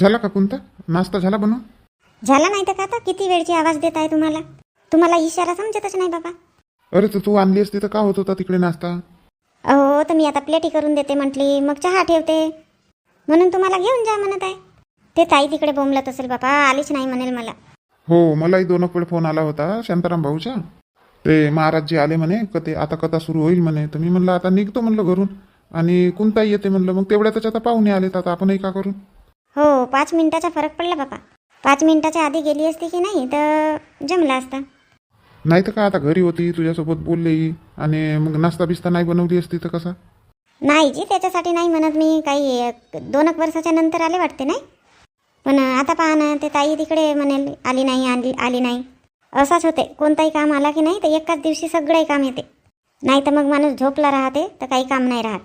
झाला का कोणता? नाश्ता झाला बनवून? झाला नाही तर का आता? किती वेळची आवाज देत आहे तुम्हाला? तुम्हाला इशारा समजतच नाही बाबा. अरे तर तू आणली असती तर का होत होता तिकडे नाश्ता? अहो तर मी आता प्लेटी करून देते म्हटली. मग चहा ठेवते. म्हणून तुम्हाला घेऊन जा म्हणत आहे. ते ताई तिकडे बोंबलत असेल बाबा. आलीच नाही म्हणेल मला. हो मलाही दोन वेळ फोन आला होता. शांताराम भाऊचा ते महाराजजी आले म्हणे. क ते आता कथा सुरू होईल म्हणे. तर मी म्हणलं आता निघतो म्हणलं घरून. आणि कोणताही येते म्हणलं. मग तेवढ्यातच आता पाहुणे आले तर आता आपणही का करू? हो पाच मिनिटाचा फरक पडला बाबा पाच मिनिटाच्या आधी गेली असती की नाही तर जमला असता. नाही तर का आता घरी होती तुझ्यासोबत बोलली आणि मग नाश्ता बिस्ता नाही बनवली असती तर कसा? नाही जी त्याच्यासाठी नाही म्हणत मी. काही एक- दोन एक वर्षाच्या नंतर आले वाटते नाही? पण आता पहा ना ते ताई तिकडे म्हणेल आली नाही आली आली नाही. असाच होते. कोणताही काम आला की नाही तर एकाच दिवशी सगळंही काम येते. नाही तर मग माणूस झोपला राहते तर काही काम नाही राहत.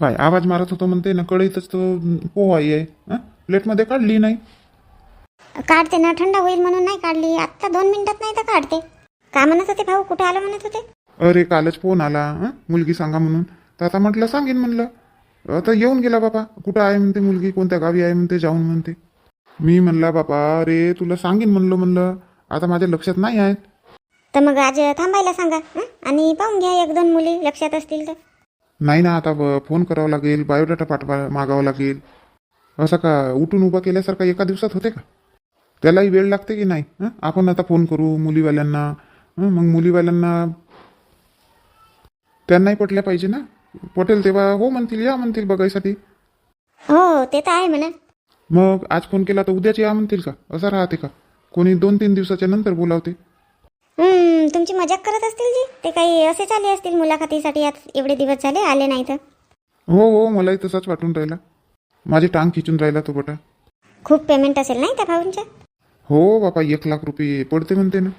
पाय आवाज मारत होतो म्हणते ना कळीतच तो पोहाई आहे हं? प्लेटमध्ये काढली नाही. काढते ना थंड होईल म्हणून नाही काढली. आत्ता दोन मिनिटात नाही तर काढते. का म्हणत होते भाऊ? कुठे आलं म्हणत होते? अरे कालच फोन आला हं? मुलगी सांगा म्हणून. तर आता म्हटलं सांगेन म्हणलं. आता येऊन गेला बाबा. कुठं आहे म्हणते मुलगी? कोणत्या गावी आहे म्हणते? जाऊन म्हणते. मी म्हणला बापा अरे तुला सांगेन म्हणलं म्हणलं. आता माझ्या लक्षात नाही आहेत. तर मग आज थांबायला सांगा हं? आणि पाहून घ्या एक दोन मुली लक्षात असतील तर. नाही ना आता ब- फोन करावा लागेल बायोडाटा पाठवा मागावा लागेल. असं का उठून उभा केल्यासारखा एका दिवसात होते का? त्यालाही वेळ लागते की नाही? हं? आपण आता फोन करू मुलीवाल्यांना? मग मुलीवाल्यांना त्यांनाही पटल्या पाहिजे ना? पटेल तेव्हा हो म्हणतील या म्हणतील बघायसाठी. हो ते तर आहे म्हणा. मग आज फोन केला तर उद्याच या म्हणतील का? असं राहते का? कोणी दोन तीन दिवसाच्या नंतर बोलावते. हम्म, तुमची मजाक करत असतील जी? ते काही असेच आले असतील मुलाखतीसाठी आज एवढे दिवस झाले आले नाही तर. हो हो मलाही तसाच वाटून राहिला. माझी टांग खिचून राहिला तो बटा खूप पेमेंट असेल नाही त्या भाऊंच्या? हो बापा एक लाख रुपये पडते म्हणते ना.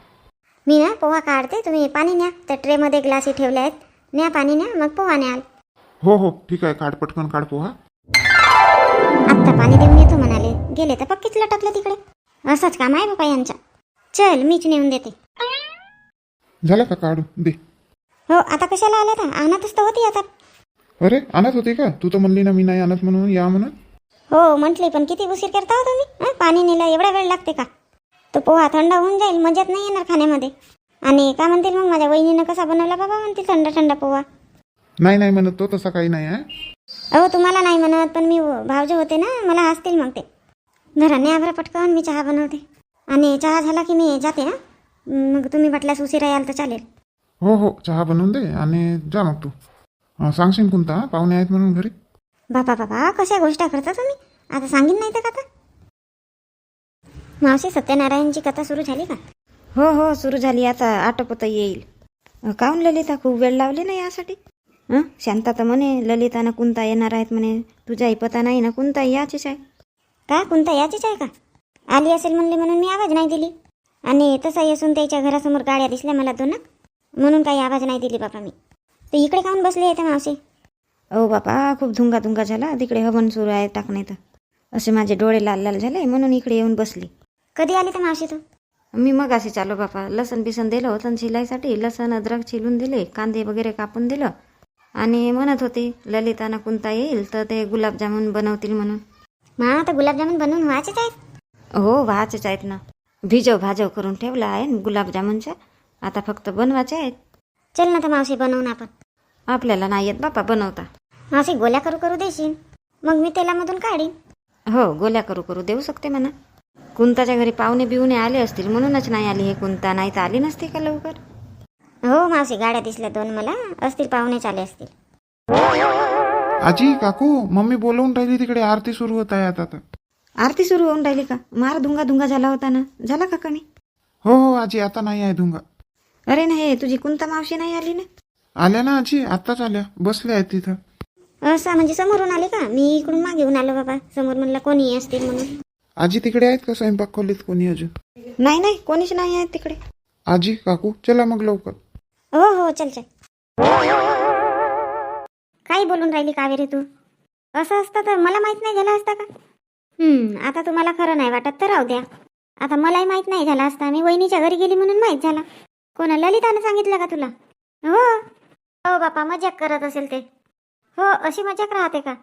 मी ना पोहा काढते तुम्ही पाणी न्या. त्या ट्रेमध्ये ग्लासही ठेवले आहेत. न्या पाणी न्या मग पोहा न्याल. हो हो ठीक आहे काढ पटकन काढ पोहा. आत्ता पाणी देऊन येतो म्हणाले. गेले तर पक्कीच लटकले तिकडे. असंच काम आहे बाबा यांच्या चल मीच नेऊन देते. झाला का काढू दे. हो आता कशाला आल्या तर आणतच तर होती आता. अरे आणत होते का? तू तर म्हणली ना मी नाही आणत म्हणून या म्हणून. हो म्हटली पण किती उशीर करता हो तुम्ही? हं? पाणी नेला एवढा वेळ लागते का? तो पोहा थंड होऊन जाईल मजात नाही येणार खाण्यामध्ये. आणि का म्हणतील मग माझ्या वहिनीनं कसा बनवला बाबा म्हणतील थंड थंड पोहा? नाही नाही म्हणत तो तसा काही नाही आहे अहो तुम्हाला नाही म्हणत पण मी भावजे होते ना मला हसतील मग ते. धरा न्या बरं पटकन मी चहा बनवते. आणि चहा झाला की मी जाते ना मग तुम्ही म्हटल्यास उशिरा याल तर चालेल. हो हो चहा बनवून दे आणि जा मग तू. अं, सांगशील कोणता? पाहुणे आहेत म्हणून घरी. बापा बापा कशा गोष्टी करता तुम्ही? आता सांगीन नाही तर कथा. मावशी सत्यनारायणची कथा सुरू झाली का? हो हो सुरू झाली. आता आटोपता येईल. काहून ललिता खूप वेळ लावली ना यासाठी? हं शांता तर म्हणे ललिता ना कुंता येणार आहेत म्हणे. तुझ्याही पता नाही ना कुंता याचीच आहे. का? कोणता याचीच आहे का? आली असेल म्हणले म्हणून मी आवाज नाही दिली. आणि तसा असून त्याच्या घरासमोर गाड्या दिसल्या मला दोन म्हणून काही आवाज नाही दिली बाबा मी. तर इकडे काहून बसली आहे मावशी? अहो बापा खूप धुंगा धुंगा झाला. तिकडे हवन सुरू आहे टाकणे तर असे माझे डोळे लाल लाल झाले म्हणून इकडे येऊन बसली. कधी आली त्या मावशी तू? मी मग असे चालू बापा. लसण बिसन दिलं होतं शिलाईसाठी. लसण अद्रक चिलून दिले कांदे वगैरे कापून दिलं. आणि म्हणत होते ललिताना कुंता येईल तर ते गुलाबजामुन बनवतील म्हणून. मग आता गुलाबजामुन बनवून व्हायचेच आहेत? हो व्हायचेच आहेत ना. भिजव भाजव करून ठेवला आहे गुलाबजामुनच्या. आता फक्त बनवायचे आहेत. चल ना तर मावशी बनवून आपण. आपल्याला नाही येत बापा बनवता. मावशी गोल्या करू करू देशील? मग मी तेलामधून काढीन. हो गोल्या करू करू देऊ शकते म्हणा. कुंताच्या घरी पाहुणे बिवणे आले असतील म्हणूनच नाही आली हे कुंता नाही तर आली नसते का लवकर? हो मावशी गाड्या दिसल्या दोन मला असतील पाहुणेच आले असतील. आजी काकू मम्मी बोलवून राहिली तिकडे आरती सुरू होत आहे आता तर. आरती सुरू होऊन राहिली का? मार धुंगा धुंगा झाला होता ना? झाला का कमी? हो हो आजी आता नाही आहे धुंगा. अरे ना हे तुझी कुंता मावशी नाही आली ना? आल्या ना आजी आत्ताच आल्या. बसल्या आहेत तिथं. असं म्हणजे समोरून आले का? मी इकडून मागे येऊन आलो बाबा. समोर म्हणलं कोणी असतील म्हणून. आजी तिकडे आहेत का? स्वयंपाक खोलीत कोणी अजून? नाही नाही कोणीच नाही आहे तिकडे. आजी काकू चला मग लवकर. हो हो चल चल. काही बोलून राहिली कावेरी तू? असं असतं तर मला माहीत नाही झालं असतं का? हम्म आता तुम्हाला खरं नाही वाटत तर राहू द्या. आता मलाही माहीत नाही झाला असता. मी वहिनीच्या घरी गेली म्हणून माहीत झाला. कोणा ललितानं सांगितलं का तुला? हो. हो बापा मजाक करत असेल ते. हो अशी मजाक राहते का?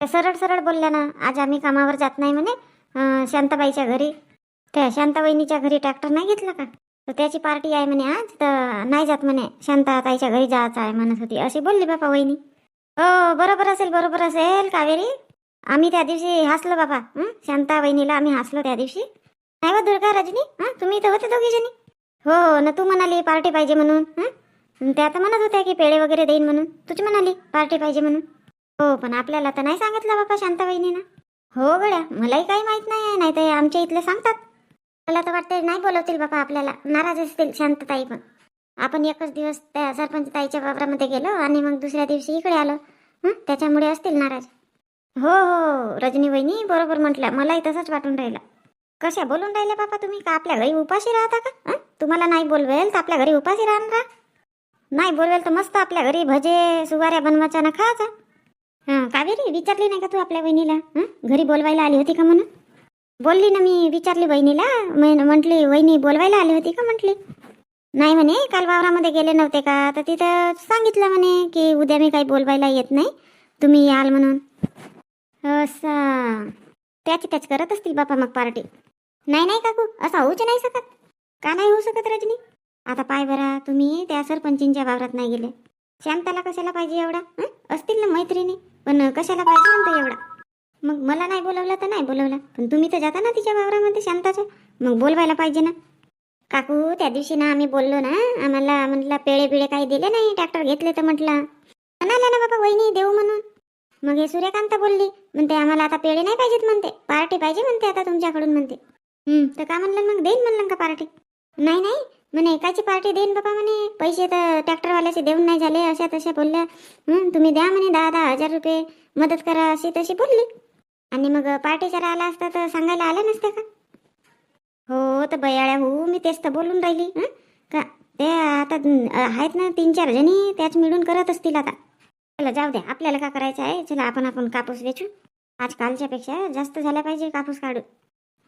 सरळ सरळ बोलल्या ना आज आम्ही कामावर जात नाही म्हणे शांताबाईच्या घरी. त्या शांताबाईनीच्या घरी ट्रॅक्टर नाही घेतला का? तर त्याची पार्टी आहे म्हणे आज तर नाही जात म्हणे शांताताईच्या घरी जायचं आहे म्हणत होती. अशी बोलली बापा वहिनी. हो बरोबर असेल बरोबर असेल कावेरी. आम्ही त्या दिवशी हसलो बाबा शांता वहिनीला आम्ही हसलो त्या दिवशी. नाही व दुर्गा रजनी? तुम्ही तर होते दोघी जणी? हो ना तू म्हणाली पार्टी पाहिजे म्हणून हं? त्या आता म्हणत होत्या की पेढे वगैरे देईन म्हणून. तुझी म्हणाली पार्टी पाहिजे म्हणून. हो पण आपल्याला तर नाही सांगितलं बाबा शांता वहिनीनं हो गड्या मलाही काही माहीत नाही आहे नाही तर आमच्या इथले सांगतात. मला तर वाटते नाही बोलवतील बाबा आपल्याला. नाराज असतील शांतताई पण. आपण एकच दिवस त्या सरपंच ताईच्या वावरामध्ये गेलो आणि मग दुसऱ्या दिवशी इकडे आलो. हं? त्याच्यामुळे असतील नाराज. हो हो रजनी वहिनी बरोबर म्हटल्या. मलाही तसंच वाटून राहिलं. कशा बोलून राहिल्या बाबा तुम्ही? का आपल्या घरी उपाशी राहता का? तुम्हाला नाही बोलवेल तर आपल्या घरी उपाशी राहणार नाही बोलवेल तर मस्त आपल्या घरी भजे सुवाऱ्या बनवायच्या ना खायचा. हां कावेरी विचारली नाही का तू आपल्या बहिणीला घरी बोलवायला आली होती का म्हणून? बोलली ना मी विचारली बहिणीला म्हटली वहिनी बोलवायला आली होती का? म्हटली. नाही म्हणे काल वावरामध्ये गेले नव्हते का? तर तिथं सांगितलं म्हणे की उद्या मी काही बोलवायला येत नाही. तुम्ही याल म्हणून. असं. त्याची त्याच करत असतील बापा मग पार्टी. नाही नाही काकू असं होऊच नाही शकत. का नाही होऊ शकत रजनी? आता पाय बरा तुम्ही त्या सरपंचींच्या वावरात नाही गेले. शांताला कशाला पाहिजे एवढा? असतील ना मैत्रिणी पण कशाला पाहिजे म्हणतो एवढा? मग मला नाही बोलवलं तर नाही बोलवलं पण तुम्ही तर जाता ना तिच्या वावरामध्ये शांताच्या मग बोलवायला पाहिजे ना. काकू त्या दिवशी ना आम्ही बोललो ना आम्हाला म्हटलं पेळे पिळे काही दिले नाही ट्रॅक्टर घेतले तर म्हटलं. म्हणाला ना बाबा वहिनी देऊ म्हणून. मग हे सूर्यकांत बोलली म्हणते आम्हाला आता पेढे नाही पाहिजेत म्हणते. पार्टी पाहिजे म्हणते आता तुमच्याकडून म्हणते. तर का म्हणलं मग? देईन म्हणलं का पार्टी? नाही नाही. म्हणे एकाची पार्टी देईन बाबा म्हणे. पैसे तर ट्रॅक्टरवाल्याचे देऊन नाही झाले अशा तशा बोलल्या. तुम्ही द्या म्हणे दहा दहा हजार रुपये. मदत करा अशी तशी बोलली. आणि मग पार्टीचा आला असता तर सांगायला आलं नसतं का? हो तर बयाळ्या हो मी तेच तर बोलून राहिली. का ते आता आहेत ना तीन चार जणी त्याच मिळून करत असतील आता. चला जाऊ द्या. आपल्याला का करायचं आहे? चला आपण आपण कापूस वेचू. आज कालच्या पेक्षा जास्त झाला पाहिजे कापूस काढू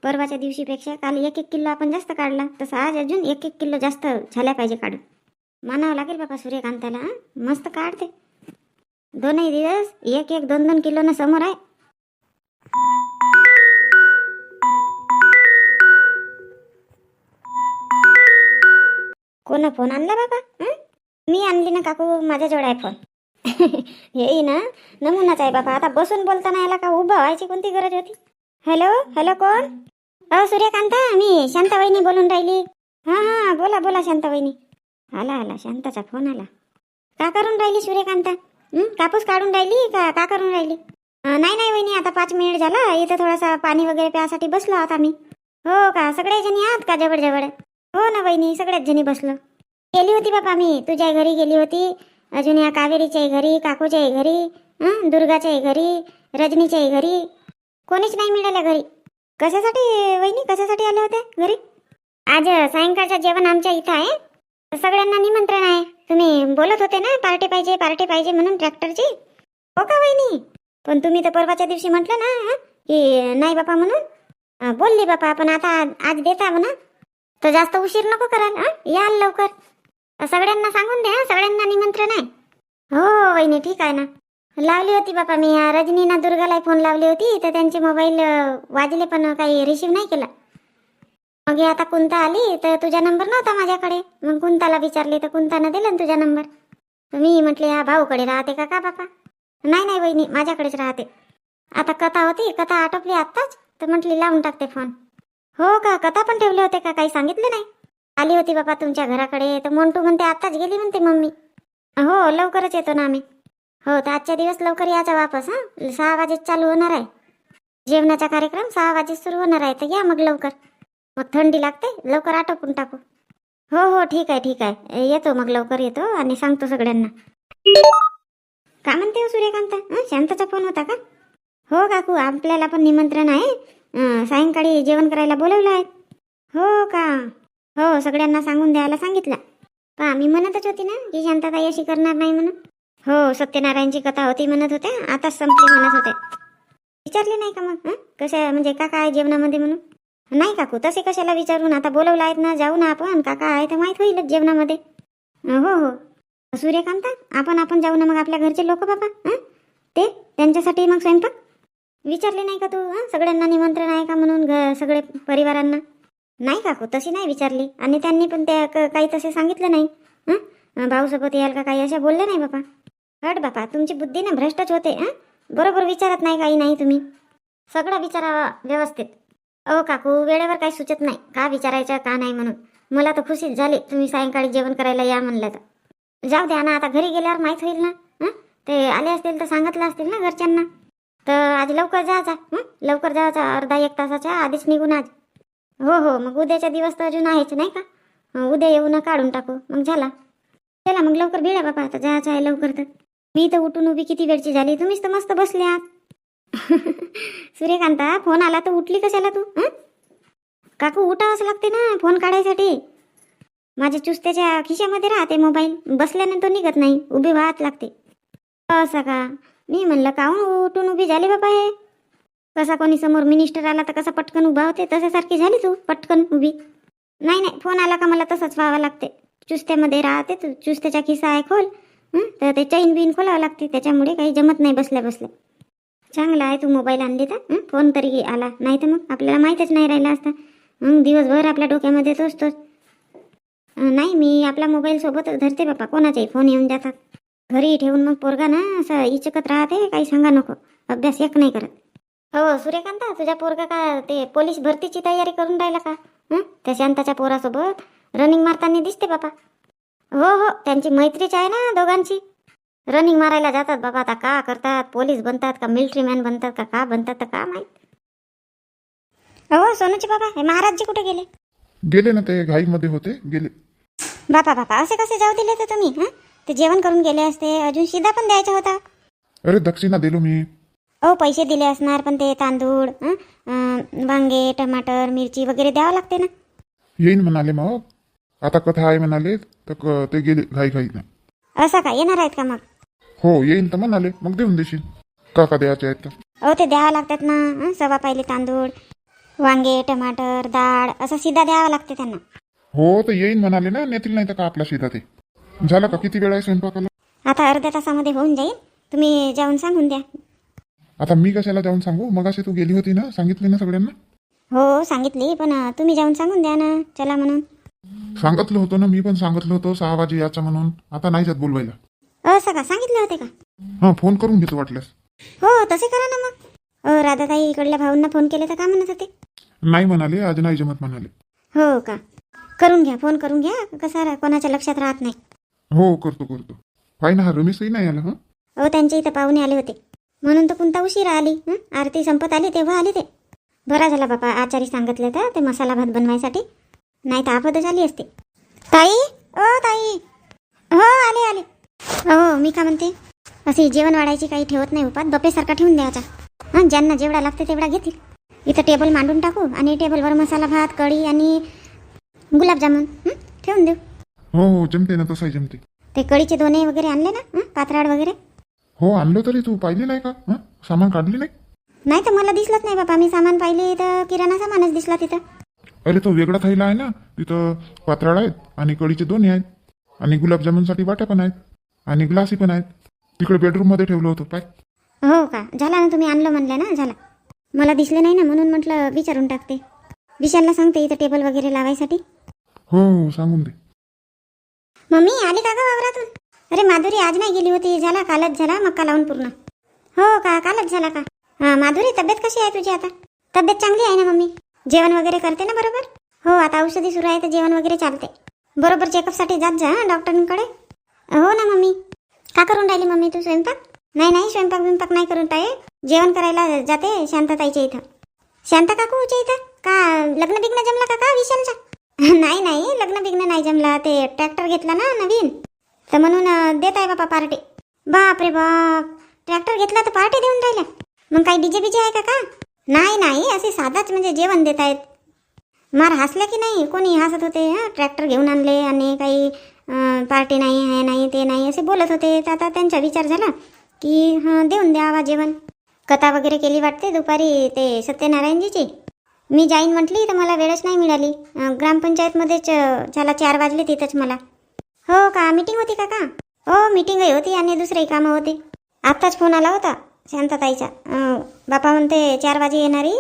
परवाच्या दिवशीपेक्षा काल एक एक किलो आपण जास्त काढला तसं आज अजून एक एक किलो जास्त झाल्या पाहिजे काढू मानावं लागेल बाबा सूर्यकांताला मस्त काढते. दोनही दिवस एक एक दोन दोन किलोनं समोर आहे. कोण फोन आणला बाबा? मी आणली ना काकू माझ्याजवळ आहे फोन येई ना नमुनाच आहे बाबा. आता बसून बोलताना याला का उभं व्हायची कोणती गरज होती? हॅलो हॅलो कोण? अ सूर्यकांता मी शांताबाईनी बोलून राहिली. हां हां बोला बोला शांताबाईनी. आला आला शांताचा फोन आला. का करून राहिली सूर्यकांता? कापूस काढून राहिली का का करून राहिली? नाही नाही वहिनी आता पाच मिनिट झाला. इथं थोडासा पाणी वगैरे प्यासाठी बसलो आहोत आम्ही. हो का? सगळे जणी आहात का जवळ जवळ हो ना वहिनी सगळ्याच जणी बसलो. गेली होती बाबा मी. तुझ्या घरी गेली होती. अजून या कावेरीच्याही घरी काकूच्याही घरी दुर्गाच्याही घरी रजनीच्याही घरी. कोणीच नाही मिळाल्या घरी. कशासाठी वहिनी कशासाठी आले होते घरी? आज सायंकाळचं जेवण आमच्या इथं आहे. सगळ्यांना निमंत्रण आहे. तुम्ही बोलत होते ना पार्टी पाहिजे पार्टी पाहिजे म्हणून ट्रॅक्टरची? हो का वहिनी? पण तुम्ही तर परवाच्या दिवशी म्हटलं ना की नाही बापा म्हणून. बोलले बोलली बापा पण आता आज देता म्हणा. तर जास्त उशीर नको कराल याल लवकर. सगळ्यांना सांगून द्या सगळ्यांना निमंत्रण आहे. हो वहिनी ठीक आहे ना. लावली होती बापा मी. रजनीना दुर्गाला फोन लावली होती तर त्यांचे मोबाईल वाजले पण काही रिसीव नाही केला. मग आता कुंता आली तर तुझा नंबर नव्हता माझ्याकडे. मग कुंताला विचारले तर कुंतानं दिला ना तुझा नंबर मी म्हटले हा भाऊकडे राहते का का बापा? नाही नाही बहिणी माझ्याकडेच राहते. आता कथा होती कथा आटोपली आत्ताच? तर म्हटली लावून टाकते फोन हो का? कथा पण ठेवले होते का? काही सांगितलं नाही? आली होती बाबा तुमच्या घराकडे. तर मोंटू म्हणते आत्ताच गेली म्हणते मम्मी. हो लवकरच येतो ना आम्ही. हो तर आजच्या दिवस लवकर यायचा वापस हां? सहा वाजेत चालू होणार आहे. जेवणाचा कार्यक्रम सहा वाजेत सुरू होणार आहे तर या मग लवकर. मग थंडी लागते लवकर आटोपून टाकू. हो हो ठीक आहे ठीक आहे. येतो मग लवकर येतो आणि सांगतो सगळ्यांना. का म्हणते हो सूर्यकांत? शांताचा फोन होता का? हो काकू आपल्याला पण निमंत्रण आहे. सायंकाळी जेवण करायला बोलवलं आहे. हो का? हो सगळ्यांना सांगून द्यायला सांगितलं. पहा मी म्हणतच होती ना की शांताताई अशी करणार नाही म्हणून. हो सत्यनारायणची कथा होती म्हणत होते. आताच संपली म्हणत होते. विचारले नाही का मग? कशा म्हणजे काका आहे जेवणामध्ये म्हणून? नाही काकू तसे कशाला विचारून? आता बोलवलं आहेत ना जाऊ ना आपण. काका आहे तर माहीत होईलच जेवणामध्ये. हो हो. सूर्यकांता आपण आपण जाऊ ना मग आपल्या घरचे लोक बाबा ते? त्यांच्यासाठी मग स्वयंपाक? विचारले नाही का तू सगळ्यांना निमंत्रण आहे का म्हणून घ सगळे परिवारांना? नाही काकू तशी नाही विचारली. आणि त्यांनी पण त्या क- काही तसे सांगितलं नाही. हं? भाऊसोबत याल का काही अशा बोलल्या नाही बापा हट बापा तुमची बुद्धी ना भ्रष्टच होते हां? बरोबर विचारत नाही काही नाही तुम्ही. सगळं विचारावा व्यवस्थित. अहो काकू वेळेवर काही सुचत नाही. का विचारायचं का नाही म्हणून? मला तर खुशीच झाली तुम्ही सायंकाळी जेवण करायला या म्हणलं तर. जाऊ द्या ना आता घरी गेल्यावर माहीत होईल ना ते आले असतील तर सांगितलं असतील ना घरच्यांना. तर आज लवकर जायचा हं? लवकर जायचा अर्धा एक तासाच्या आधीच निघून आज. हो हो मग उद्याचा दिवस तर अजून आहेच नाही का? उद्या येऊन काढून टाकू. मग झाला. चला मग लवकर भिडा बापा आता जायचं आहे लवकर तर. मी तर उठून उभी किती वेळची झाली? तुम्हीच तर मस्त बसले आहात सूर्यकांता फोन आला तर उठली कशाला तू? काकू उठावंच लागते ना फोन काढायसाठी. माझ्या चुस्त्याच्या खिशामध्ये राहते मोबाईल. बसल्याने तो निघत नाही. उभी व्हात लागते. असं का? मी म्हणलं काहून उठून उभी झाली बाबा हे? कसा कोणी समोर मिनिस्टर आला तर कसा पटकन उभा होते? तशासारखी झाली तू पटकन उभी. नाही नाही फोन आला का मला तसंच व्हावं लागते. चुस्त्यामध्ये राहते तू. चुस्त्याचा खिसा आहे खोल? तर ते चैन बिन खोलावं लागते त्याच्यामुळे काही जमत नाही बसल्या बसल्या. चांगला आहे तू मोबाईल आणली तर फोन तरी आला. नाही तर मग आपल्याला माहीतच नाही राहिला असता. मग दिवसभर आपल्या डोक्यामध्ये तोच तोच नाही मी आपला मोबाईल सोबतच धरते बापा. कोणाचाही फोन येऊन जातात. घरी ठेवून मग पोरगा ना असं इचकत राहते काही सांगा नको. अभ्यास एक नाही करत. हो सूर्यकांता तुझ्या पोरगा का ते पोलीस भरतीची तयारी करून राहिला का? त्या शांताच्या पोरासोबत रनिंग मारताना दिसते बापा. हो हो. त्यांची मैत्रीच आहे ना दोघांची. रनिंग मारायला जातात बाबा आता का करतात? पोलीस बनतात का? मिलिटरी मॅन बनतात का? का बनतात तर का माहीत? हो सोनूचे बाबा हे महाराजजी कुठे गेले? गेले ना ते घाईमध्ये होते गेले. बापा बापा असे कसे जाऊ दिले तर तुम्ही हं? ते जेवण करून गेले असते अजून शिदा पण द्यायचा होता. अरे दक्षिणा दिलो मी. हो पैसे दिले असणार पण ते तांदूळ वांगे टमाटर मिरची वगैरे द्यावं लागते ना. येईन म्हणाले मग आता कथा आहे म्हणाले तर क- ते गेले घाई घाई नाही. असं का? येणार आहेत का मग? हो येईन तर म्हणाले मग देऊन देशील. काका द्यायचे आहेत तर. हो ते द्यावं लागतात ना हं? सवा पाहिले तांदूळ वांगे टमाटर डाळ असं सिधा द्यावं लागते त्यांना. हो तर येईन म्हणाले ना नेतील नाही तर का आपला शिदा ते. झालं का? किती वेळ आहे स्वयंपाकाला? आता अर्ध्या तासामध्ये होऊन जाईल. तुम्ही जाऊन सांगून द्या. आता मी कशाला जाऊन सांगू? मग तू गेली होती ना? सांगितली ना सगळ्यांना? हो सांगितली पण अं, तुम्ही जाऊन सांगून द्या ना चला म्हणून. सांगितलं होतं ना मी पण सांगितलं होतं सहा वाजे याचा म्हणून. आता नाही जात बोलवायला. असं का सांगितले होते का? हां फोन करून घेतो वाटल्यास. हो तसे करा ना मग. राधाताई इकडल्या भाऊंना फोन केले तर का म्हणत होते? नाही म्हणाले आज नाही जमत म्हणाले. हो का? करून घ्या फोन करून घ्या. कसा रा- कोणाच्या लक्षात राहत नाही. हो करतो करतो. पाय ना हा रमेशही नाही आला हं? हो त्यांच्या इथं पाहुणे आले होते. म्हणून तर कोणता उशिरा आली हं? आरती संपत आली तेव्हा आली ते. बरा झाला बापा आचारी सांगितले तर ते मसाला भात बनवायसाठी. नाही तर आपद झाली असते. ताई? ओ ताई. हो आले आले. हो मी का म्हणते? अशी जेवण वाढायची काही ठेवत नाही उपात बपेसारखा ठेवून द्यायचा हां ज्यांना जेवढा लागते तेवढा घेतील. इथं टेबल मांडून टाकू आणि टेबलवर मसाला भात कढी आणि गुलाबजामुन? ठेवून देऊ. हो हो जमते ना तसंही जमते. ते कढीचे दोने वगैरे आणले ना? हं? पात्राड वगैरे? हो आणलं तरी तू पाहिली नाही का? हं सामान काढली नाही? नाही तर मला दिसलंच नाही बाबा मी सामान पाहिले तर किराणा सामानच दिसला तिथं. अरे तो वेगळा थैला आहे ना तिथं पात्राळ आहेत आणि कढीचे दोन्ही आहेत. आणि गुलाबजामुनसाठी वाट्या पण आहेत आणि ग्लासी पण आहेत. तिकडे बेडरूममध्ये ठेवलं होतं पाय. हो का? झाला ना तुम्ही आणलं म्हणलं ना झाला. मला दिसले नाही ना म्हणून म्हटलं विचारून टाकते. विशालला सांगते इथं टेबल वगैरे लावायसाठी. हो हो सांगून दे. मम्मी आली का ग वावरातून? अरे माधुरी आज नाही गेली होती. झाला कालच झाला मक्का लावून पूर्ण. हो का? कालच झाला का? हा माधुरी तब्येत कशी आहे तुझी आता? तब्येत चांगली आहे ना मम्मी? जेवण वगैरे करते ना बरोबर? हो आता औषधी सुरू आहे तर जेवण वगैरे चालते. बरोबर चेकअपसाठी जात जा डॉक्टरांकडे हो ना मम्मी. का करून राहिली मम्मी तू स्वयंपाक? नाही नाही स्वयंपाक बिंपाक नाही करून पाहिजे जेवण करायला जाते शांतताईच्या इथं. शांता काकूच्या इथं? का लग्न बिग्न जमला का का विशालचा? नाही नाही लग्न बिग्न नाही जमला. ते ट्रॅक्टर घेतला ना नवीन. तर म्हणून देत आहे बापा पार्टी बाप रे बाप. ट्रॅक्टर घेतला तर पार्टी देऊन राहिल्या. मग काही डीजे बीजे आहे का का? नाही नाही असे साधाच म्हणजे जेवण देत आहेत. मार हसले की नाही? कोणी हसत होते हां? ट्रॅक्टर घेऊन आणले आणि काही पार्टी नाही हे नाही ते नाही असे बोलत होते. तर आता त्यांचा विचार झाला की हां देऊन द्यावा जेवण. कथा वगैरे केली वाटते दुपारी ते सत्यनारायणजीची. मी जाईन म्हटली तर मला वेळच नाही मिळाली. ग्रामपंचायतमध्येच झाला चार वाजले तिथंच मला. हो का? मीटिंग होती का का? हो मीटिंगही होती आणि दुसरेही कामं होते. आत्ताच फोन आला होता. शांतताईचा बापा म्हणते चार वाजे येणारी.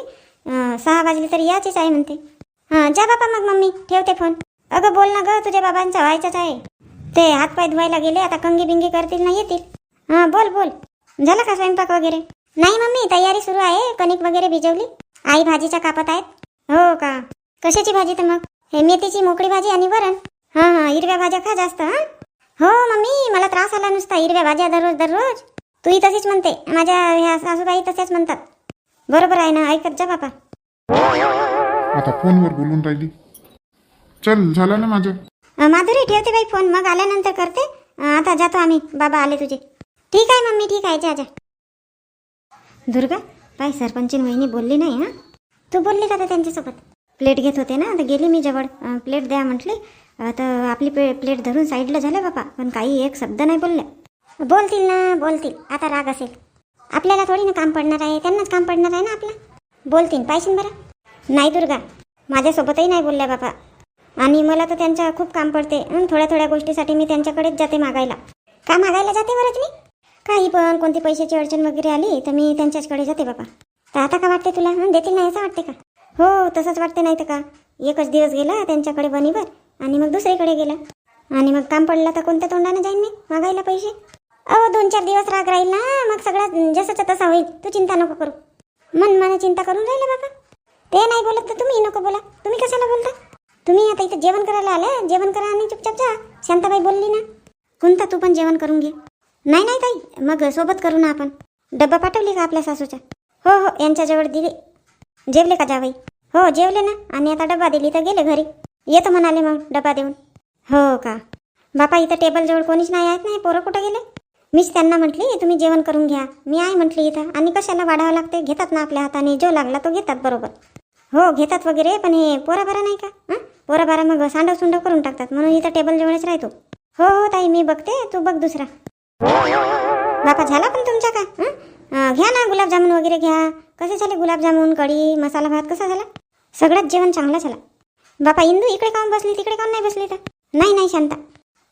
सहा वाजले तरी याचीच आहे म्हणते. हां जा बापा मग मम्मी ठेवते फोन. अगं बोल ना गं तुझ्या बाबांचा व्हायचाच आहे. ते हातपाय धुवायला गेले आता कंगी बिंगी करतील ना येतील. हां बोल बोल. झाला का स्वयंपाक वगैरे? नाही मम्मी तयारी सुरू आहे. कणिक वगैरे भिजवली. आई भाजीच्या कापत आहेत. हो का? कशाची भाजी तर मग? हे मेथीची मोकळी भाजी आणि वरण. हां हां हिरव्या भाज्या खा जास्त हां. हो मम्मी मला त्रास आला नुसता हिरव्या भाज्या दररोज दररोज. तूही तशीच म्हणते. माझ्या ह्या सासूबाई तसेच म्हणतात. बरोबर आहे ना? ऐकत जा बापा आता फोनवर बोलून राहिली. चल झालं ना माझं? अं, माधुरी ठेवते बाई फोन. मग आल्यानंतर करते. अं, आता जातो आम्ही. बाबा आले तुझे. ठीक आहे मम्मी ठीक आहे. जा जा. दुर्गा बाई सरपंचीन वहिनी बोलली नाही हां? तू बोलली का तर त्यांच्यासोबत. प्लेट घेत होते ना? तर गेली मी जवळ. अं, प्लेट द्या म्हटली. अं, तर आपली पे प्लेट धरून साईडला झालं बापा पण काही एक शब्द नाही बोलल्या. बोलतील ना बोलतील. आता राग असेल. आपल्याला थोडी ना काम पडणार आहे त्यांनाच काम पडणार आहे ना आपलं? बोलतील पाहिजे बरं. नाही दुर्गा माझ्यासोबतही नाही बोलल्या बाबा आणि मला तर त्यांच्या खूप काम पडते. थोड्या थोड्या गोष्टीसाठी मी त्यांच्याकडेच जाते मागायला. का मागायला जाते बरंच मी? काही पण कोणती पैशाची अडचण वगैरे आली तर मी त्यांच्याचकडे जाते बाबा तर आता का वाटते तुला? देतील नाही असं वाटते का? हो तसंच वाटते नाही तर का? एकच दिवस गेला त्यांच्याकडे बनीवर आणि मग दुसरीकडे गेला. आणि मग काम पडलं तर कोणत्या तोंडाने जाईन मी? मागायला पैसे? अहो दोन चार दिवस राग राहील ना. मग सगळा जसाचा तसा होईल. तू चिंता नको करू. मन मला चिंता करून राहिलं बाबा. ते नाही बोलत तर तुम्ही नको बोला. तुम्ही कशाला बोलता? तुम्ही आता इथं जेवण करायला आले. जेवण करा आणि चुपचाप जा. शांताबाई बोलली ना. कोणता तू पण जेवण करून घे. नाही नाही ताई. मग सोबत करू ना आपण. डब्बा पाठवली का आपल्या सासूच्या? हो हो. यांच्याजवळ दिली. जेवले का जावई? हो जेवले ना. आणि आता डब्बा दिली तर गेले घरी. येतो म्हणाले मग डब्बा देऊन. हो का? बापा इथं टेबलजवळ कोणीच नाही आहेत नाही पोरं कुठं गेले? मीच त्यांना म्हटली तुम्ही जेवण करून घ्या. मी आहे म्हटली इथं. आणि कशाला वाढावं लागते घेतात ना आपल्या हाताने. जो लागला तो घेतात बरोबर. हो घेतात वगैरे पण हे पोरा बारा नाही का? हं? पोरा बारा मग सांडव सुंडव करून टाकतात. म्हणून इथं टेबल जेवणच राहतो. हो हो ताई मी बघते. तू बघ दुसरा. बापा झाला पण तुमचा का? घ्या ना गुलाबजामुन वगैरे घ्या. कसे झाले गुलाबजामुन कढी मसाला भात कसा झाला? सगळ्यात जेवण चांगलं झालं. बापा इंदू इकडे काऊन बसली तिकडे काऊन नाही बसली तर नाही नाही शांता.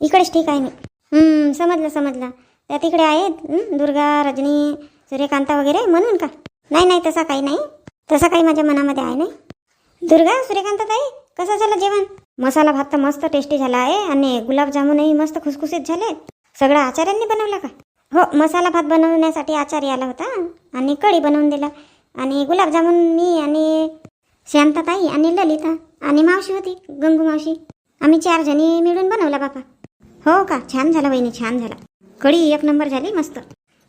इकडेच ठीक आहे मी. समजलं समजलं. त्या तिकडे आहेत दुर्गा रजनी सूर्यकांता वगैरे म्हणून का? नाही नाही तसा काही नाही. तसा काही माझ्या मनामध्ये आहे नाही. दुर्गा सूर्यकांत ताई कसं झालं जेवण? मसाला भात तर मस्त टेस्टी झाला आहे आणि गुलाबजामुनही मस्त खुसखुशीत झाले सगळं आचार्यांनी बनवलं का? हो मसाला भात बनवण्यासाठी आचार्य आला होता आणि कढी बनवून दिला. आणि गुलाबजामुन मी आणि शांताताई आणि ललिता आणि मावशी होती गंगू मावशी. आम्ही चार जणी मिळून बनवला बापा. हो का? छान झाला वहिनी छान झाला. कढी एक नंबर झाली मस्त.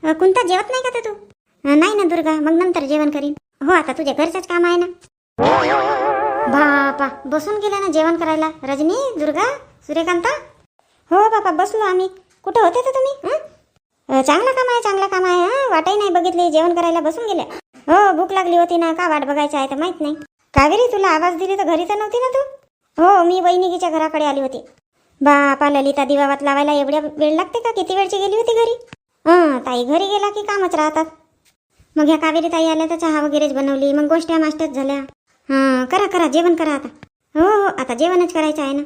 कोणता जेवत नाही का तर तू? नाही ना दुर्गा मग नंतर जेवण करीन. हो आता तुझ्या घरचंच काम आहे ना. बापा बसून गेल्या ना जेवण करायला. रजनी दुर्गा सूर्यकांता? हो बापा बसलो आम्ही. कुठं होते तर तुम्ही? चांगलं काम आहे चांगलं काम आहे हं? वाटही नाही बघितली जेवण करायला बसून गेल्या. हो भूक लागली होती ना का वाट बघायचं आहे तर माहीत नाही. कावेरी तुला आवाज दिली तर घरी तर नव्हती ना तू? हो मी वैनिकीच्या घराकडे आली होती. बापा ललिता दिवावात लावायला एवढ्या वेळ लागते का? किती वेळची गेली होती घरी? हां ताई घरी गेला की कामच राहतात. मग ह्या कावेरी ताई आल्या तर चहा वगैरेच बनवली मग गोष्ट्या मास्टच झाल्या. हां करा करा जेवण करा आता. हो हो आता जेवणच करायचं आहे ना.